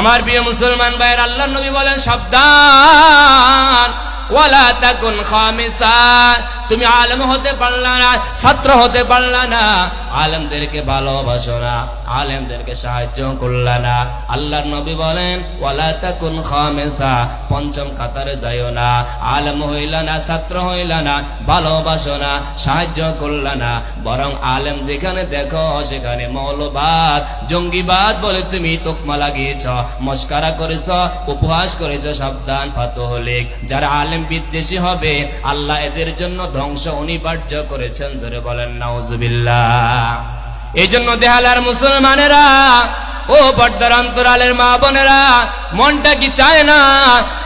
আমার প্রিয় মুসলমান ভাইয়ের আল্লাহ নবী বলেন সাবধান। তুমি আলেম হতে পারলা না, ছাত্র হতে পারলা না। আলেমদেরকে ভালোবাসো না, আলেমদেরকে সাহায্য করলা না। আল্লাহর নবী বলেন খামিসা পঞ্চম কাতারে যাইও না। আলেম হইলা না, ছাত্র হইলা না, ভালোবাসো না, সাহায্য করলা না। বরং আলেম যেখানে দেখো, সেখানে মৌলবাদ, জঙ্গিবাদ বলে তুমি তোকমা লাগিয়েছ, মস্কারা করেছ, উপহাস করেছ, সাবধান ফাতো হলে যারা আলেম বিদ্বেষী হবে, আল্লাহ এদের জন্য ধ্বংস অনিবার্য করেছেন জোরে বলেন নাউজুবিল্লাহ। এই জন্য দেহালার মুসলমানেরা ও বর্দার অন্তরালের মা বোনেরা, মনটা কি চায় না?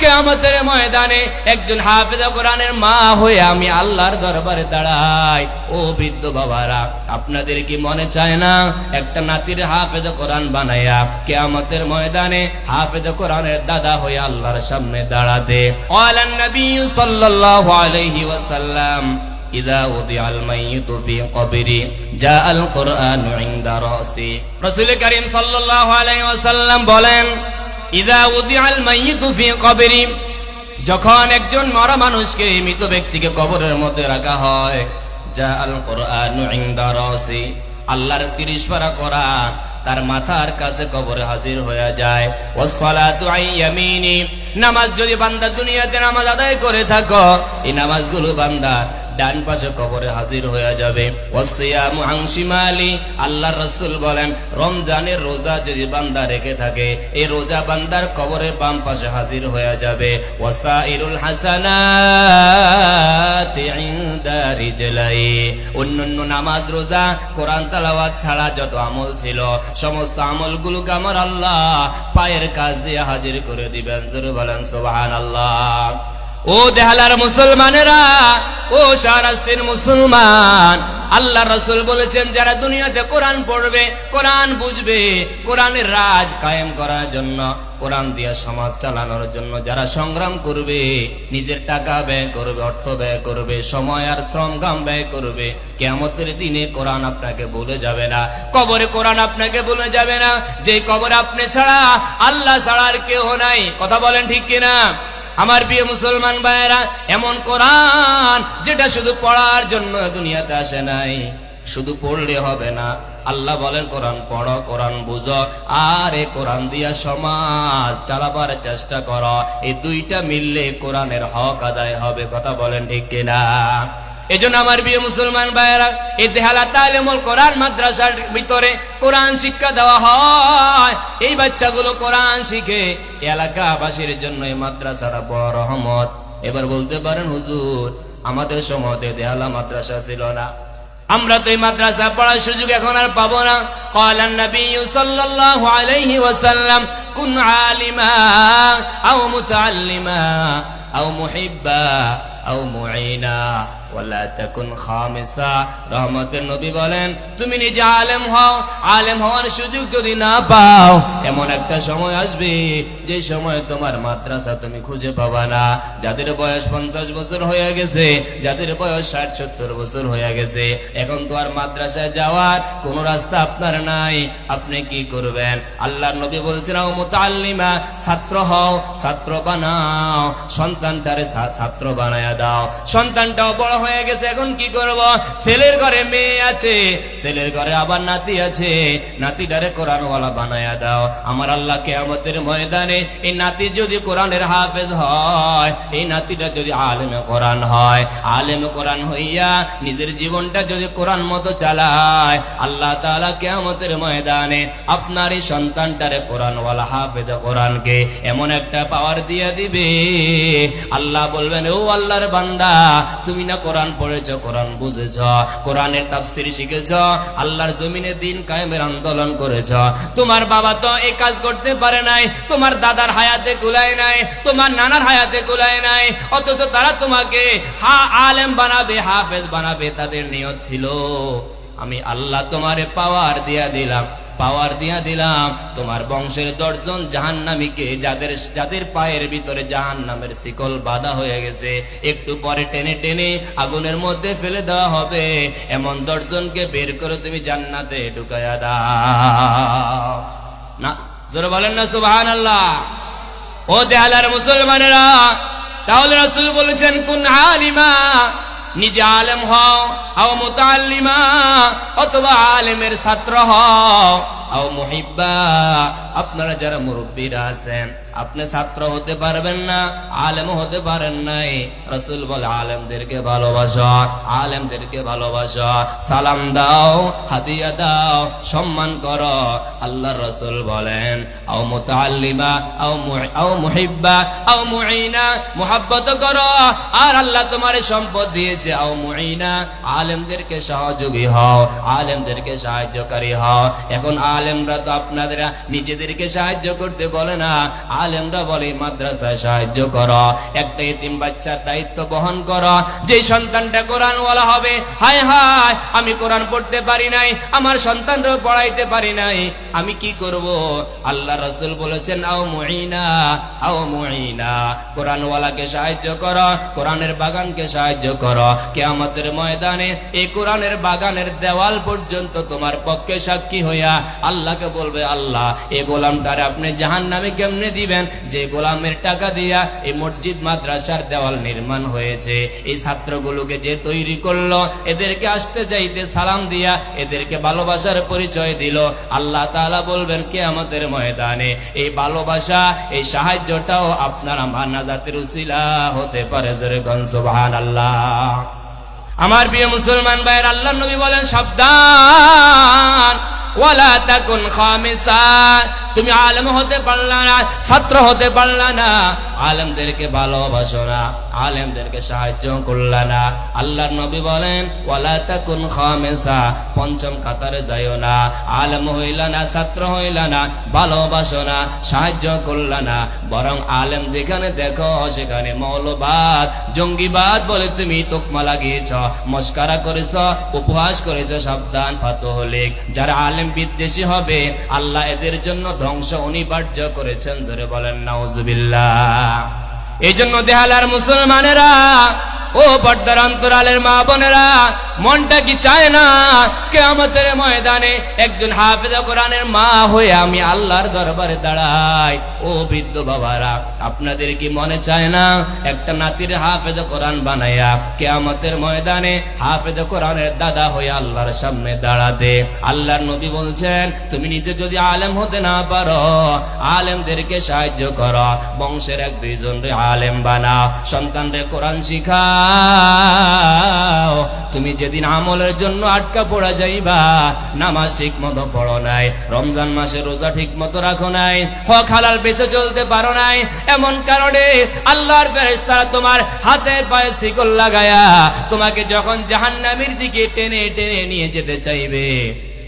কেয়ামতের ময়দানে একজন হাফেজা কোরআনের মা হয়ে আমি আল্লাহর দরবারে দাঁড়াই। ও বৃদ্ধ বাবারা, আপনাদের কি মনে চায় না? একটা নাতির হাফেজা কোরআন বানাইয়া কেয়ামতের ময়দানে হাফেজা কোরআনের দাদা হয়ে আল্লাহর সামনে দাঁড়াতে। আলান নবী সাল্লাল্লাহু আলাইহি ওয়াসাল্লাম। ওয়াসাল্লাম বলেন যখন একজন মরা মানুষকে মৃত ব্যক্তিকে কবরের মধ্যে রাখা হয় আল্লাহর তিরিশ পারা করা তার মাথার কাছে কবরে হাজির হয়ে যায়। ও নামাজ যদি বান্দা দুনিয়াতে নামাজ আদায় করে থাকো, এই নামাজগুলো বান্দা ডান পাশে কবরে হাজির হয়ে যাবে। আন শিমালি বলেন, রমজানের রোজা যদি বান্দা রেখে থাকে, এই রোজা বান্দার কবরে বাম পাশে হাজির হয়ে যাবে। হাসানাতি ইনদা রিজলাই। অন্যান্য নামাজ রোজা, কোরআন তেলাওয়াত ছাড়া যত আমল ছিল, সমস্ত আমলগুলোকে আমার আল্লাহ পায়ের কাজ দিয়ে হাজির করে দিবেন। বলেন, সুবহানাল্লাহ। ও দেহালার মুসলমানেরা, ও সারাস্তির মুসলমান আল্লাহ রসুল বলেছেন, যারা দুনিয়াতে কোরআন পড়বে, কোরআন বুঝবে, কোরআনের রাজ কায়েম করার জন্য, কোরআন দিয়ে সমাজ চালানোর জন্য যারা সংগ্রাম করবে, নিজের টাকা ব্যয় করবে, অর্থ ব্যয় করবে, সময় আর শ্রম, গাম ব্যয় করবে কেমতের দিনে কোরআন আপনাকে বলে যাবে না। কবরে কোরআন আপনাকে বলে যাবে না। যে কবর আপনি ছাড়া, আল্লাহ ছাড়া আর কেউ নাই। কথা বলেন ঠিক কিনা? আমার বিয়ে মুসলমান ভাইয়েরা, এমন কোরআন যেটা শুধু পড়ার জন্য দুনিয়াতে আসে নাই। শুধু পড়লে হবে না। আল্লাহ বলেন, কোরআন পড়ো, কোরআন বুঝো। আর এ কোরআন দিয়া সমাজ চালাবার চেষ্টা করো। এই দুইটা মিললে কোরআনের হক আদায় হবে। কথা বলেন ঠিক কিনা? এজন্য আমার বিয়ে মুসলমান ভাইয়েরা, এই দেহালা তালেমল করার মাদ্রাসার ভিতরে কোরআন শিক্ষা দেওয়া হয়। এই বাচ্চাগুলো কোরআন শিখে এলাকাবাসীর জন্য এই মাদ্রাসাটা বড় রহমত। এবার বলতে পারেন, হুজুর, আমাদের সময়তে দেহালা মাদ্রাসা ছিল না। আমরা তো এই মাদ্রাসা পড়ার সুযোগ এখন আর পাবো না। কলান নবী সাল্লাল্লাহু আলাইহি ওয়াসাল্লাম, কুন আলিমা আও মুতাআল্লিমা আও মুহিব্বা আও মুঈনা খুঁজে পাবা না। যাদের বয়স পঞ্চাশ বছর হয়ে গেছে, যাদের বয়স ষাট, সত্তর বছর হয়ে গেছে, এখন তো আর মাদ্রাসায় যাওয়ার কোন রাস্তা আপনার নাই। আপনি কি করবেন? আল্লাহর নবী বলছেন ও ছাত্র হও, ছাত্র বানাও, সন্তানটারে ছাত্র বানায়া দাও। সন্তানটাও বড় হয়ে গেছে, এখন কি করব? ছেলের ঘরে মেয়ে আছে, ছেলের ঘরে আবার নাতি আছে। নাতিটারে কোরআনওয়ালা বানায়া দাও। আমার আল্লাহ কেয়ামতের ময়দানে এই নাতি যদি কোরআনের হাফেজ হয়, এই নাতিটা যদি কোরআন হয় কোরআন হইয়া নিজের জীবনটা যদি কোরআন মতো চালায়, আল্লাহ তাআলা কেয়ামতের ময়দানে আপনার এই সন্তানটারে কোরআনওয়ালা হাফেজ কোরআনকে এমন একটা পাওয়ার দিয়ে দিবে। আল্লাহ বলবেন, ও আল্লাহর বান্দা, তুমি না কোরআন পড়েছ, কোরআন বুঝেছ, কোরআনের তাফসির শিখেছ, আল্লাহর জমিনে দিন কায়েমের আন্দোলন করেছ। তোমার বাবা তো এই কাজ করতে পারে নাই, তোমার দাদার হায়াতে কুলায় নাই, তোমার নানার হায়াতে কুলায় নাই, অথচ তারা তোমাকে হা আলেম বানাবে, হাফেজ বানাবে, তাদের নিয়ত ছিল, আমি আল্লাহ তোমারে পাওয়ার দিয়া দিলাম। পাওয়ার দিয়া দিলাম। তোমার বংশের দশজন জাহান্নামীকে যাদের যাদের পায়ের ভিতরে জাহান্নামের শিকল বাঁধা হয়ে গেছে, একটু পরে টেনে টেনে আগুনের মধ্যে ফেলে দেওয়া হবে। এমন দশজনকে বের করে তুমি জান্নাতে ঢুকাইয়া দাও। না, জোরে বলেন না সুবহান আল্লাহ ও দেহালার মুসলমানেরা, তাহলে রাসূল বলেছেন, কোন আলিমা নিজে আলেম হও, আও মুতাল্লিমা, অথবা আলেমের ছাত্র হও। আও মুহিব্বা, আপনারা যারা মুরব্বীরা আছেন আপনি ছাত্র হতে পারবেন না, আলেম হতে পারেন নাই। রসুল বলে, আলেমদেরকে ভালোবাসো আলেমদেরকে ভালোবাসো। সালাম দাও, হাদিয়া দাও, সম্মান করো। আল্লাহ রসুল বলেন, আও আও আর আল্লাহ তোমার সম্পদ দিয়েছে, আও মুঈনা, আলেমদেরকে সহযোগী হও, আলেমদেরকে সাহায্যকারী হও। এখন আলেমরা তো আপনাদের, নিজেদেরকে সাহায্য করতে বলে না। আলেমরা বলে, মাদ্রাসায় সাহায্য করো, একটা এতিম বাচ্চার দায়িত্ব বহন করো। যে সন্তানটা কোরআন ওয়ালা হবে, হায় হায়, আমি কোরআন পড়তে পারি নাই, আমার সন্তানরাও পড়াইতে পারি নাই, আমি কি করব? আল্লাহ রাসূল বলেছেন, আও মুঈনা আও মুঈনা কোরআন ওয়ালাকে সাহায্য করো, কোরআনের বাগানকে সাহায্য করো। কিয়ামতের ময়দানে এই কোরআনের বাগানের দেওয়াল পর্যন্ত তোমার পক্ষে সাক্ষী হইয়া আল্লাহকে বলবে, আল্লাহ এই গোলামটারে আপনি জাহান্নামে কেমনে দিবেন? যে গোলামের টাকা দিয়া এই মসজিদ, মাদ্রাসার দেওয়াল নির্মাণ হয়েছে। এই ছাত্রগুলোকে যে তৈরি করল, এদেরকে আসতে যাইতে সালাম দিয়া এদেরকে ভালোবাসার পরিচয় দিল। আল্লাহ তাআলা বলবেন কে আমাদের ময়দানে এই ভালোবাসা, এই সাহায্যটাও আপনার আমার নাজাতের উসিলা হতে পারে যেরকম সুবহানাল্লাহ। আমার প্রিয় মুসলমান ভাইয়ের আল্লাহ নবী বলেন, সাবধান। ওয়ালা তাকুন খামিসা তুমি আলেম হতে পারলা না, ছাত্র হতে পারলা না। আলেমদেরকে ভালোবাসো না, আলেমদেরকে সাহায্য করলা না। আল্লাহর নবী বলেন, ওয়ালা খামিসা পঞ্চম কাতারে যাইও না। আলেম হইলা না, ছাত্র হইলা না, ভালোবাসো না, সাহায্য করলা না। বরং আলেম যেখানে দেখো, সেখানে মৌলবাদ, জঙ্গিবাদ বলে তুমি তোকমা লাগিয়েছ, মস্কারা করেছ, উপহাস করেছ, সাবধান ফাতহলিক যারা আলেম বিদ্বেষী হবে, আল্লাহ এদের জন্য ধ্বংস অনিবার্য করেছেন, জোরে বলেন, নাউজুবিল্লাহ। এই জন্য দেহালার মুসলমানেরা ও পর্দার অন্তরালের মা বোনেরা মনটা কি চায় না? কেয়ামতের ময়দানে একজন হাফেজ কোরআনের মা হয়ে আমি আল্লাহর দরবারে দাঁড়াই। ও বৃদ্ধ বাবারা, আপনাদের কি মনে চায় না? একটা নাতির হাফেজ কোরআন বানাইয়া কেয়ামতের ময়দানে হাফেজ কোরআনের দাদা হয়ে আল্লাহর সামনে দাঁড়াতে। আল্লাহর নবী বলছেন, তুমি নিজে যদি আলেম হতে না পারো, আলেমদেরকে সাহায্য করো। বংশের এক দুইজন রে আলেম বানাও, সন্তানরে কোরআন শিখাও। তুমি যেদিন আমলের জন্য আটকা পড়া যাইবা, নামাজ ঠিক মতো পড়ো নাই, রমজান মাসে রোজা ঠিক মতো রাখো নাই, হক হালাল বেঁচে চলতে পারো নাই। এমন কারণে আল্লাহর ফেরেস্তারা তোমার হাতে পায়ে শিকল লাগায়া তোমাকে যখন জাহান্নামের দিকে টেনে টেনে নিয়ে যেতে চাইবে।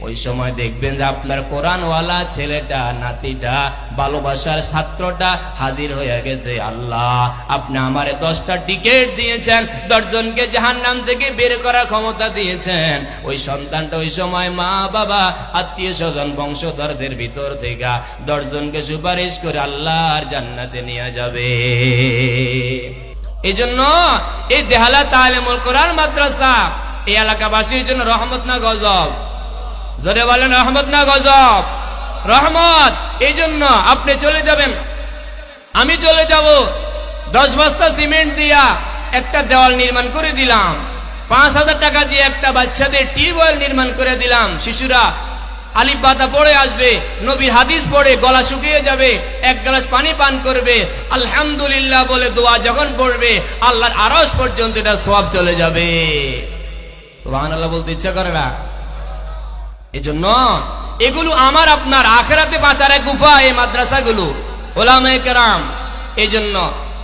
ওই সময় দেখবেন যে আপনার কোরআনওয়ালা ছেলেটা, নাতিটা, ভালোবাসার ছাত্রটা হাজির হয়ে গেছে। আল্লাহ, আপনি আমারে দশটা টিকিট দিয়েছেন, দশজনকে জাহান নাম থেকে বের করার ক্ষমতা দিয়েছেন। ওই সন্তানটা ওই সময় মা, বাবা, আত্মীয় স্বজন, বংশধরদের ভিতর থেকে দশজনকে সুপারিশ করে আল্লাহর জান্নাতে নিয়ে যাবে। এই জন্য এই দেহালা তালেমুল কোরআন মাদ্রাসা, এই এলাকাবাসীর জন্য রহমত না গজব। জোরে বলেন রহমত না গজব? রহমত এই জন্য আপনি চলে যাবেন। আমি চলে যাব। দশ বস্তা সিমেন্ট দিয়া একটা দেওয়াল নির্মাণ করে দিলাম। পাঁচ হাজার টাকা দিয়ে একটা বাচ্চাদের টিউবওয়েল নির্মাণ করে দিলাম। শিশুরা আলিফ বাতা পড়ে আসবে, নবীর হাদিস পড়ে গলা শুকিয়ে যাবে, এক গ্লাস পানি পান করবে। আলহামদুলিল্লাহ বলে দোয়া যখন পড়বে, আল্লাহর আরস পর্যন্ত এটা সব চলে যাবে। সুবহানাল্লাহ বলতে ইচ্ছা করে না? এজন্য এগুলো আমার আপনার আখেরাতে বাঁচার এক গুফা এই মাদ্রাসাগুলো। ওলামে কেরাম এই জন্য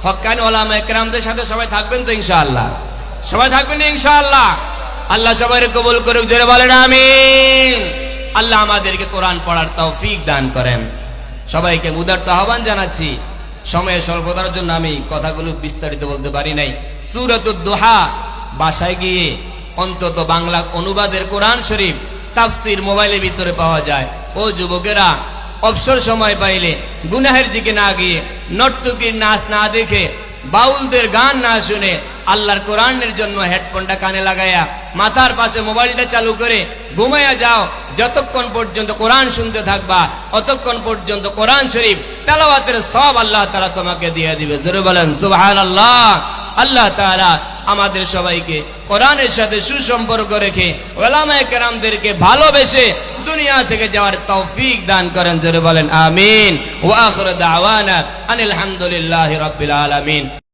হকানি ওলামে কেরামদের সাথে সবাই থাকবেন তো ইনশাআল্লাহ। সবাই থাকবেন ইনশাআল্লাহ। আল্লাহ সবাই কবুল করুক, জোরে বলেন আমিন। আল্লাহ আমাদেরকে কোরআন পড়ার তৌফিক দান করেন। সবাইকে উদার্ত আহ্বান জানাচ্ছি। সময়ের স্বল্পতার জন্য আমি কথাগুলো বিস্তারিত বলতে পারি নাই। সুরতুদ দোহা, বাসায় গিয়ে অন্তত বাংলা অনুবাদের কোরআন শরীফ তাফসির মোবাইলের ভিতরে পাওয়া যায়। ও যুবকেরা, অবসর সময় পাইলে গুনাহের দিকে না গিয়ে নর্তকীর নাচ না দেখে, বাউলদের গান না শুনে আল্লাহর কোরআনের জন্য হেডফোনটা কানে লাগাইয়া মাথার পাশে মোবাইলটা চালু করে ঘুমাইয়া যাও। যতক্ষণ পর্যন্ত কোরআন শুনতে থাকবা, অতক্ষণ পর্যন্ত কোরআন শরীফ তেলাওয়াতের সব আল্লাহ তাআলা তোমাকে দিয়ে দিবে। জোরে বলেন, সুবহানাল্লাহ। আল্লাহ তাআলা আমাদের সবাইকে কোরআনের সাথে সুসম্পর্ক রেখে ওলামায় কেরামদেরকে ভালোবেসে দুনিয়া থেকে যাওয়ার তৌফিক দান করেন, জোরে বলেন, আমিন। ওয়া আখর দাওয়ানা আনিল হামদুলিল্লাহি রাব্বিল আলামিন।